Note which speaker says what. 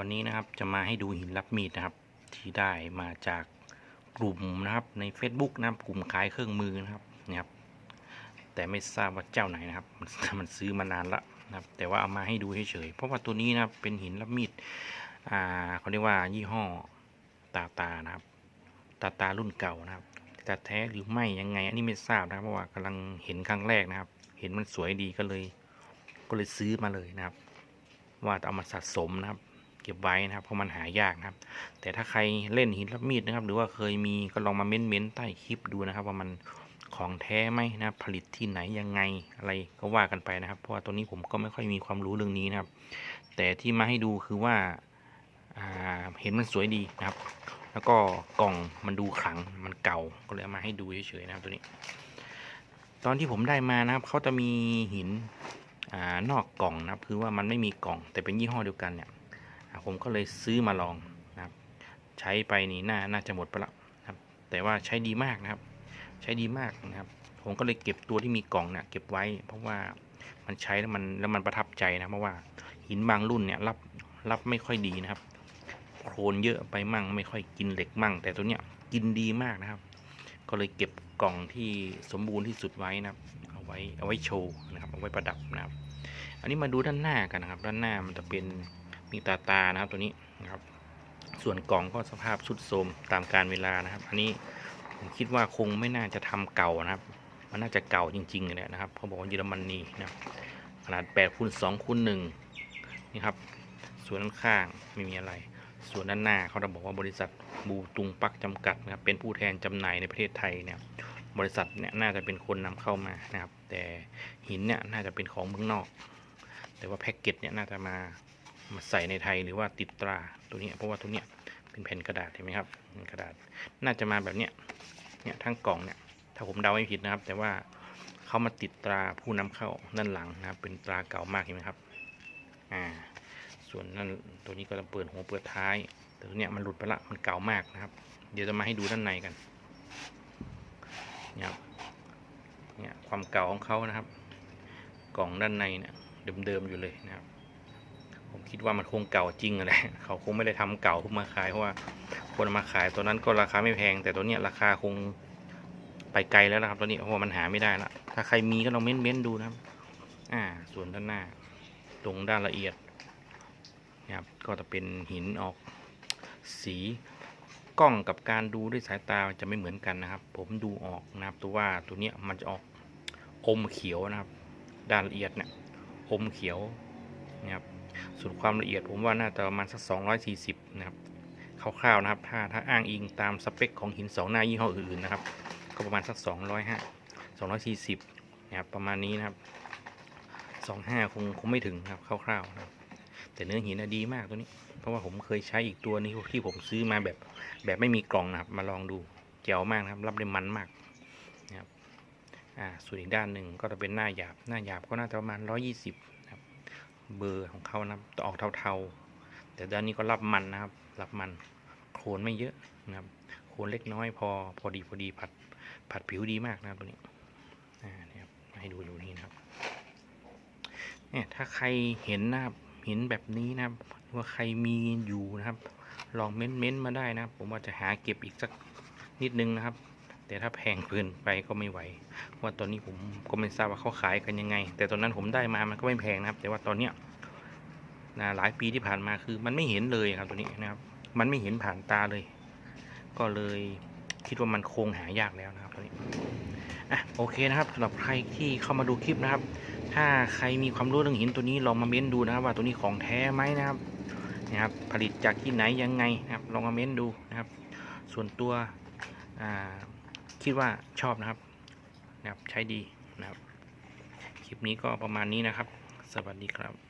Speaker 1: วันนี้นะครับจะมาให้ดูหินรับมีดนะครับ ที่ได้มาจากกลุ่มนะครับใน Facebook นะครับกลุ่มขายเครื่องมือนะครับเนี่ยครับแต่ไม่ทราบว่าเจ้าไหนนะครับ มันซื้อมานานละนะครับ แต่ว่าเอามาให้ดูเฉยๆเพราะว่าตัวนี้นะครับเป็นหินรับมีดอ่าเขาเรียกว่ายี่ห้อตาตานะครับ ตาตารุ่นเก่านะครับแต่แท้หรือไม่ยังไง อันนี้ไม่ทราบนะครับเพราะว่ากำลังเห็นครั้งแรกนะครับ เห็นมันสวยดีก็เลย ก็เลยซื้อมาเลยนะครับ ว่าจะเอามาสะสมนะครับ ก็บไว้นะครับเพราะมันหายากนะครับ แต่ถ้าใครเล่นหินรับมีดนะครับ หรือว่าเคยมีก็ลองมาเม้นๆใต้คลิปดูนะครับ ว่ามันของแท้ไหมนะผลิตที่ไหนยังไงอะไรก็ว่ากันไปนะครับ เพราะว่าตัวนี้ผมก็ไม่ค่อยมีความรู้เรื่องนี้นะครับ แต่ที่มาให้ดูคือว่าาเห็นมันสวยดีนะครับ แล้วก็กล่องมันดูขลังมันเก่าก็เลยมาให้ดูเฉยๆนะครับตัวนี้ ตอนที่ผมได้มานะครับเขาจะมีหินอนอกกล่องนะครับ คือว่ามันไม่มีกล่องแต่เป็นยี่ห้อเดียวกันเนี่ย ผมก็เลยซื้อมาลองนะครับ ใช้ไปนี่น่าน่าจะหมดไปละนะครับ แต่ว่าใช้ดีมากนะครับ ใช้ดีมากนะครับ ผมก็เลยเก็บตัวที่มีกล่องเนี่ยเก็บไว้ เพราะว่ามันใช้แล้วมันแล้วมันประทับใจนะเพราะว่าหินบางรุ่นเนี่ยรับรับไม่ค่อยดีนะครับโครนเยอะไปมั่งไม่ค่อยกินเหล็กมั่ง แต่ตัวเนี้ยกินดีมากนะครับ ก็เลยเก็บกล่องที่สมบูรณ์ที่สุดไว้นะครับเอาไว้เอาไว้โชว์นะครับเอาไว้ประดับนะครับ อันนี้มาดูด้านหน้ากันนะครับ ด้านหน้ามันจะเป็น มีตาตานะครับตัวนี้นะครับ ส่วนกล่องก็สภาพสุดโทรมตามการเวลานะครับ อันนี้ผมคิดว่าคงไม่น่าจะทำเก่านะครับ มันน่าจะเก่าจริงๆเลยนะครับเขาบอกว่าเยอรมนีนะครับขนาด8คูณ2คูณ1นี่ครับ ส่วนด้านข้างไม่มีอะไร ส่วนด้านหน้าเขาจะบอกว่าบริษัทบูตุงปักจำกัดนะครับ เป็นผู้แทนจำหน่ายในประเทศไทยเนี่ยบริษัทเนี่ยน่าจะเป็นคนนำเข้ามานะครับ แต่หินเนี่ยน่าจะเป็นของเมืองนอก แต่ว่าแพ็กเกจเนี่ยน่าจะมา มาใส่ในไทยหรือว่าติดตราตัวนี้เพราะว่าตัวเนี้ยเป็นแผ่นกระดาษเห็นไหมครับเป็นกระดาษน่าจะมาแบบเนี้ยเนี่ยทั้งกล่องเนี่ยถ้าผมเดาไม่ผิดนะครับ แต่ว่าเขามาติดตราผู้นำเข้าด้านหลังนะครับ เป็นตราเก่ามากเห็นไหมครับอ่าส่วนนั่นตัวนี้ก็จะเปิดหัวเปิดท้ายแต่ตัวเนี้ยมันหลุดไปละมันเก่ามากนะครับ เดี๋ยวจะมาให้ดูด้านในกันเนี่ยเนี่ยความเก่าของเขานะครับ กล่องด้านในเนี่ยเดิมๆอยู่เลยนะครับ ผมคิดว่ามันคงเก่าจริงแหละเขาคงไม่ได้ทำเก่าเพิ่งมาขายเพราะว่าคนมาขายตัวนั้นก็ราคาไม่แพง แต่ตัวเนี้ยราคาคงไปไกลแล้วนะครับตัวนี้เพราะว่ามันหาไม่ได้ละถ้าใครมีก็ลองเม้นๆดูนะครับ อ่า ส่วนด้านหน้าตรงด้านละเอียดนะครับก็จะเป็นหินออกสีกล้องกับการดูด้วยสายตาจะไม่เหมือนกันนะครับ ผมดูออกนะครับตัวว่าตัวเนี้ยมันจะออกอมเขียวนะครับ ด้านละเอียดเนี่ยอมเขียวนะครับ ส่วนความละเอียดผมว่าน่าจะประมาณสัก 240 นะครับคร่าวๆนะครับ ถ้าถ้าอ้างอิงตามสเปคของหิน2หน้ายี่ห้ออื่นนะครับ ก็ประมาณสัก 205 240 นะครับประมาณนี้นะครับ 25 คงคงไม่ถึงครับคร่าวๆนะครับแต่เนื้อหินดีมากตัวนี้ เพราะว่าผมเคยใช้อีกตัวนี้ที่ผมซื้อมาแบบแบบไม่มีกล่องนะครับ มาลองดูเจ๋วมากนะครับ รับได้มันมากนะครับอ่าส่วนอีกด้านหนึ่งก็จะเป็นหน้าหยาบหน้าหยาบก็น่าจะประมาณ 120 เบอร์ของเขานะครับจะออกเทาๆ แต่ด้านนี้ก็รับมันนะครับ รับมัน โคลนไม่เยอะนะครับ โคลนเล็กน้อยพอ พอดีพอดีผัด ผัดผิวดีมากนะครับตัวนี้เนี่ยครับให้ดูดูนี่นะครับ เนี่ยถ้าใครเห็นนะครับ เห็นแบบนี้นะครับ ว่าใครมีอยู่นะครับ ลองเม้นเม้นต์มาได้นะครับ ผมว่าจะหาเก็บอีกสักนิดนึงนะครับ แต่ถ้าแพงเกินไปก็ไม่ไหวเพราะว่าตอนนี้ผมก็ไม่ทราบว่าเขาขายกันยังไง แต่ตอนนั้นผมได้มามันก็ไม่แพงนะครับ แต่ว่าตอนเนี้ยนะหลายปีที่ผ่านมาคือมันไม่เห็นเลยครับตัวนี้นะครับ มันไม่เห็นผ่านตาเลย ก็เลยคิดว่ามันคงหายากแล้วนะครับตัวนี้อะโอเคนะครับสำหรับใครที่เข้ามาดูคลิปนะครับ ถ้าใครมีความรู้เรื่องหินตัวนี้ลองมาเม้นดูนะครับ ว่าตัวนี้ของแท้ไหมนะครับนะครับ ผลิตจากที่ไหนยังไงนะครับ ลองมาเม้นดูนะครับ ส่วนตัวอ่า คิดว่าชอบนะครับนะครับ ใช้ดีนะครับ คลิปนี้ก็ประมาณนี้นะครับ สวัสดีครับ